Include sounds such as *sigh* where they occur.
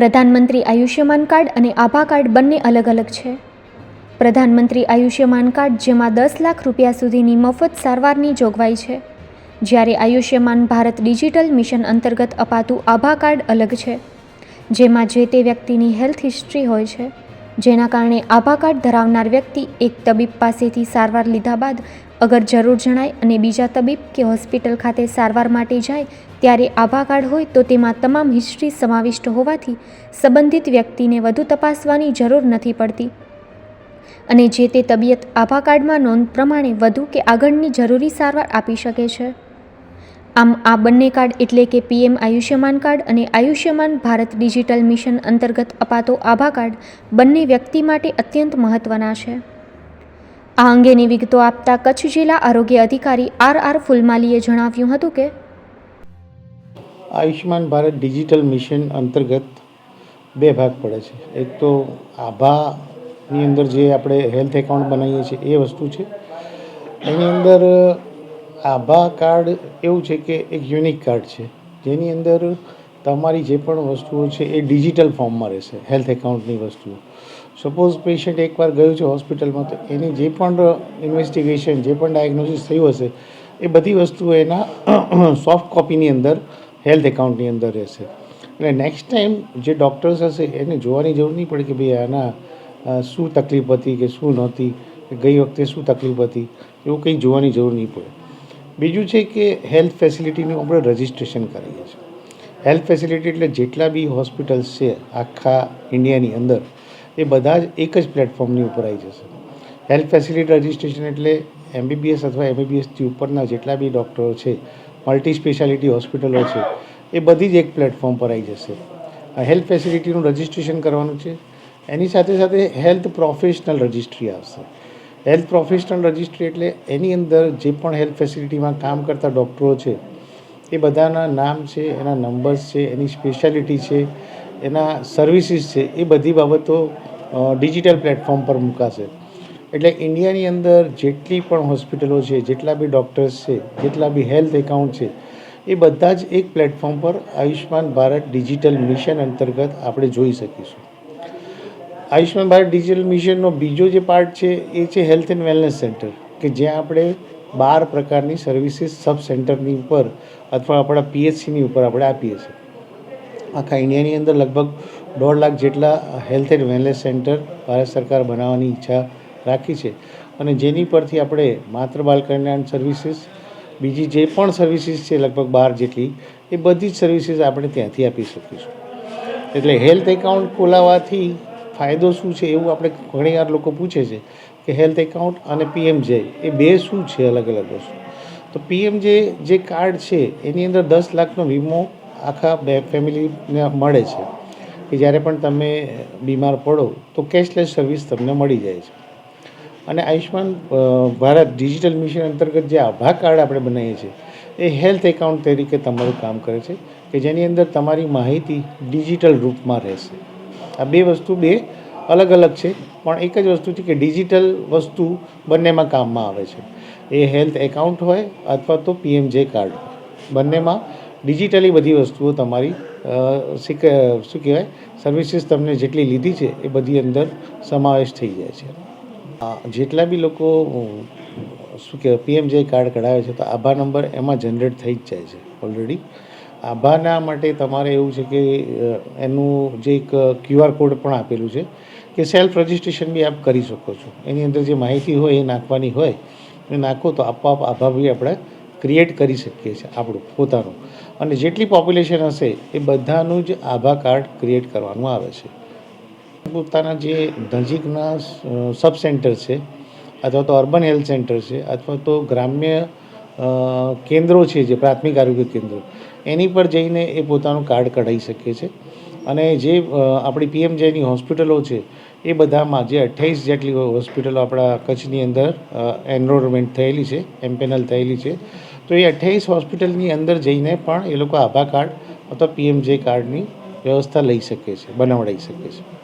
પ્રધાનમંત્રી આયુષ્યમાન કાર્ડ અને આભા કાર્ડ બંને અલગ અલગ છે. પ્રધાનમંત્રી આયુષ્યમાન કાર્ડ જેમાં દસ લાખ રૂપિયા સુધીની મફત સારવારની જોગવાઈ છે. જ્યારે આયુષ્યમાન ભારત ડિજિટલ મિશન અંતર્ગત અપાતું આભા કાર્ડ અલગ છે, જેમાં જે તે વ્યક્તિની હેલ્થ હિસ્ટ્રી હોય છે. જેના કારણે આભા કાર્ડ ધરાવનાર વ્યક્તિ એક તબીબ પાસેથી સારવાર લીધા બાદ અગર જરૂર જણાય અને બીજા તબીબ કે હોસ્પિટલ ખાતે સારવાર માટે જાય ત્યારે આભા કાર્ડ હોય તો તેમાં તમામ હિસ્ટ્રી સમાવિષ્ટ હોવાથી સંબંધિત વ્યક્તિને વધુ તપાસવાની જરૂર નથી પડતી. અને જે તે તબિયત આભા કાર્ડમાં નોંધ પ્રમાણે વધુ કે આગળની જરૂરી સારવાર આપી શકે છે. આમ આ બંને કાર્ડ એટલે કે પીએમ આયુષ્યમાન કાર્ડ અને આયુષ્યમાન ભારત ડિજિટલ મિશન અંતર્ગત અપાતો આભા કાર્ડ બંને વ્યક્તિ માટે અત્યંત મહત્ત્વના છે. આ અંગેની વિગતો આપતા કચ્છ જિલ્લા આરોગ્ય અધિકારી આર આર ફુલમાલીએ જણાવ્યું હતું કે આયુષ્યમાન ભારત ડિજિટલ મિશન અંતર્ગત બે ભાગ પડે છે. એક તો આભાની અંદર જે આપણે હેલ્થ એકાઉન્ટ બનાવીએ છીએ એ વસ્તુ છે. એની અંદર આભા કાર્ડ એવું છે કે એક યુનિક કાર્ડ છે. જેની અંદર તમારી જે પણ વસ્તુઓ છે એ ડિજિટલ ફોર્મમાં રહેશે હેલ્થ એકાઉન્ટની વસ્તુઓ. સપોઝ પેશન્ટ એકવાર ગયું છે હોસ્પિટલમાં તો એની જે પણ ઇન્વેસ્ટિગેશન જે પણ ડાયગ્નોસિસ થયું હશે, એ બધી વસ્તુઓ એના *clears throat* સોફ્ટ કોપીની અંદર હેલ્થ એકાઉન્ટની અંદર રહેશે. એટલે નેક્સ્ટ ટાઈમ જે ડૉક્ટર્સ હશે, એને જોવાની જરૂર નહીં પડે કે ભાઈ આના શું તકલીફ હતી કે શું નહોતી, ગઈ વખતે શું તકલીફ હતી, એવું કંઈ જોવાની જરૂર નહીં પડે. બીજું છે કે હેલ્થ ફેસિલિટીનું આપણે રજિસ્ટ્રેશન કરીએ છીએ. હેલ્થ ફેસિલિટી એટલે જેટલા બી હોસ્પિટલ્સ છે, આખા ઇન્ડિયાની અંદર, એ બધા જ એક જ પ્લેટફોર્મની ઉપર આવી જશે. હેલ્થ ફેસિલિટી રજિસ્ટ્રેશન એટલે એમબીબીએસ અથવા એમબીબીએસથી ઉપરના જેટલા બી ડૉક્ટરો છે મલ્ટી સ્પેશિયાલિટી હોસ્પિટલો છે, એ બધી જ એક પ્લેટફોર્મ પર આવી જશે. હેલ્થ ફેસિલિટીનું રજિસ્ટ્રેશન કરવાનું છે. એની સાથે સાથે હેલ્થ પ્રોફેશનલ રજિસ્ટ્રી આવશે. હેલ્થ પ્રોફેશનલ રજિસ્ટ્રી એટલે એની અંદર જે પણ હેલ્થ ફેસિલિટીમાં કામ કરતા ડૉક્ટરો છે, એ બધાના નામ છે, એના નંબર્સ છે, એની સ્પેશિયાલિટી છે, એના સર્વિસીસ છે, એ બધી બાબતો ડિજિટલ પ્લેટફોર્મ પર મૂકાશે. એટલે ઇન્ડિયાની અંદર જેટલી પણ હોસ્પિટલો છે, જેટલા બી ડૉક્ટર્સ છે, જેટલા બી હેલ્થ એકાઉન્ટ છે, એ બધા જ એક પ્લેટફોર્મ પર આયુષ્માન ભારત ડિજિટલ મિશન અંતર્ગત આપણે જોઈ શકીશું. આયુષ્માન ભારત ડિજિટલ મિશનનો બીજો જે પાર્ટ છે, એ છે હેલ્થ એન્ડ વેલનેસ સેન્ટર, કે જ્યાં આપણે બાર પ્રકારની સર્વિસીસ સબ સેન્ટરની ઉપર અથવા આપણા પીએચસીની ઉપર આપણે આપીએ છીએ. આખા ઇન્ડિયાની અંદર લગભગ દોઢ લાખ જેટલા health and wellness centre Bharat સરકાર બનાવવાની ઈચ્છા રાખી છે. અને જેની પરથી આપણે માત્ર બાળ કલ્યાણ સર્વિસીસ, બીજી જે પણ સર્વિસીસ છે, લગભગ બાર જેટલી, એ બધી જ સર્વિસીસ આપણે ત્યાંથી આપી શકીશું. એટલે હેલ્થ એકાઉન્ટ ખોલાવવાથી ફાયદો શું છે એવું આપણે ઘણીવાર લોકો પૂછે છે કે હેલ્થ એકાઉન્ટ અને પીએમજે એ બે શું છે અલગ અલગ વસ્તુ? તો પીએમજે જે કાર્ડ છે, એની અંદર દસ લાખનો વીમો આખા બે ફેમિલીને મળે છે. કે જ્યારે પણ તમે બીમાર પડો તો કેશલેસ સર્વિસ તમને મળી જાય છે. અને આયુષ્માન ભારત ડિજિટલ મિશન અંતર્ગત જે આભા કાર્ડ આપણે બનાવીએ છીએ, એ હેલ્થ એકાઉન્ટ તરીકે તમારું કામ કરે છે કે જેની અંદર તમારી માહિતી ડિજિટલ રૂપમાં રહેશે. આ બે વસ્તુ બે અલગ અલગ છે, પણ એક જ વસ્તુ છે કે ડિજિટલ વસ્તુ બંનેમાં કામમાં આવે છે. એ હેલ્થ એકાઉન્ટ હોય અથવા તો પીએમજે કાર્ડ બંનેમાં ડિજિટલી બધી વસ્તુઓ તમારી શું કહેવાય, સર્વિસીસ તમને જેટલી લીધી છે એ બધી અંદર સમાવેશ થઈ જાય છે. જેટલા બી લોકો, શું કહેવાય, પીએમજે કાર્ડ કઢાવે છે તો આભા નંબર એમાં જનરેટ થઈ જ જાય છે ઓલરેડી. આભાના માટે તમારે એવું છે કે એનું જે એક ક્યુઆર કોડ પણ આપેલું છે કે સેલ્ફ રજિસ્ટ્રેશન બી આપ કરી શકો છો. એની અંદર જે માહિતી હોય એ નાખવાની હોય એ નાખો તો આપોઆપ આભા બી આપણે ક્રિએટ કરી શકીએ છીએ આપણું, પોતાનું. અને જેટલી પોપ્યુલેશન હશે એ બધાનું જ આભા કાર્ડ ક્રિએટ કરવાનું આવે છે. પોતાના જે નજીકના સબ સેન્ટર છે, અથવા તો અર્બન હેલ્થ સેન્ટર છે, અથવા તો ગ્રામ્ય કેન્દ્રો છે જે પ્રાથમિક આરોગ્ય કેન્દ્રો એની પર જઈને એ પોતાનું કાર્ડ કઢાવી શકે છે. અને જે આપણી પીએમજેની હોસ્પિટલો છે, એ બધામાં જે અઠ્યાવીસ જેટલી હોસ્પિટલો આપણા કચ્છની અંદર એનરોલમેન્ટ થયેલી છે એમ્પેનલ થયેલી છે. તો એ અઠ્યાવીસ હોસ્પિટલની અંદર જઈને પણ એ લોકો આભા કાર્ડ અથવા પીએમજે કાર્ડની વ્યવસ્થા લઈ શકે છે બનાવડાવી શકે છે.